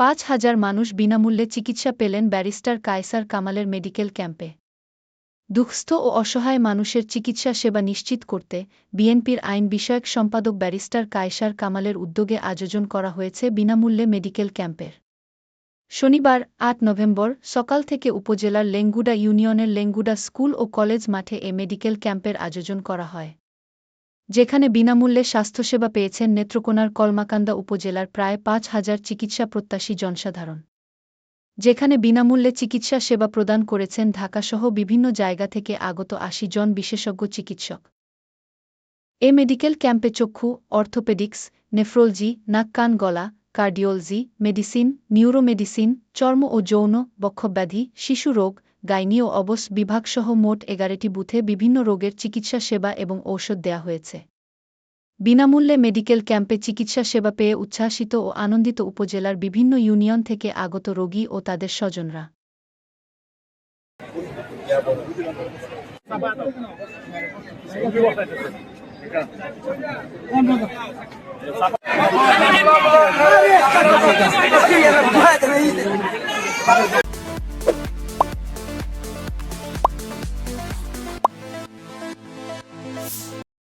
পাঁচ হাজার মানুষ বিনামূল্যে চিকিৎসা পেলেন ব্যারিস্টার কায়সার কামালের মেডিকেল ক্যাম্পে। দুঃস্থ ও অসহায় মানুষের চিকিৎসা সেবা নিশ্চিত করতে বিএনপির আইন বিষয়ক সম্পাদক ব্যারিস্টার কায়সার কামালের উদ্যোগে আয়োজন করা হয়েছে বিনামূল্যে মেডিকেল ক্যাম্পের। শনিবার, আট নভেম্বর, সকাল থেকে উপজেলার লেঙ্গুডা ইউনিয়নের লেঙ্গুডা স্কুল ও কলেজ মাঠে এ মেডিকেল ক্যাম্পের আয়োজন করা হয়। যেখানে বিনামূল্যে স্বাস্থ্যসেবা পেয়েছেন নেত্রকোনার কলমাকান্দা উপজেলার প্রায় পাঁচ হাজার চিকিৎসা প্রত্যাশী জনসাধারণ। যেখানে বিনামূল্যে চিকিৎসা সেবা প্রদান করেছেন ঢাকাসহ বিভিন্ন জায়গা থেকে আগত আশি জন বিশেষজ্ঞ চিকিৎসক। এ মেডিকেল ক্যাম্পে চক্ষু, অর্থোপেডিক্স, নেফ্রোলজি, নাক, কান, গলা, কার্ডিওলজি, মেডিসিন, নিউরোমেডিসিন, চর্ম ও যৌন বক্ষব্যাধি, শিশু রোগ গাইনি ও অবস বিভাগসহ মোট এগারোটি বুথে বিভিন্ন রোগের চিকিৎসা সেবা এবং ঔষধ দেয়া হয়েছে। বিনামূল্যে মেডিকেল ক্যাম্পে চিকিৎসা সেবা পেয়ে উচ্ছ্বাসিত ও আনন্দিত উপজেলার বিভিন্ন ইউনিয়ন থেকে আগত রোগী ও তাদের স্বজনরা।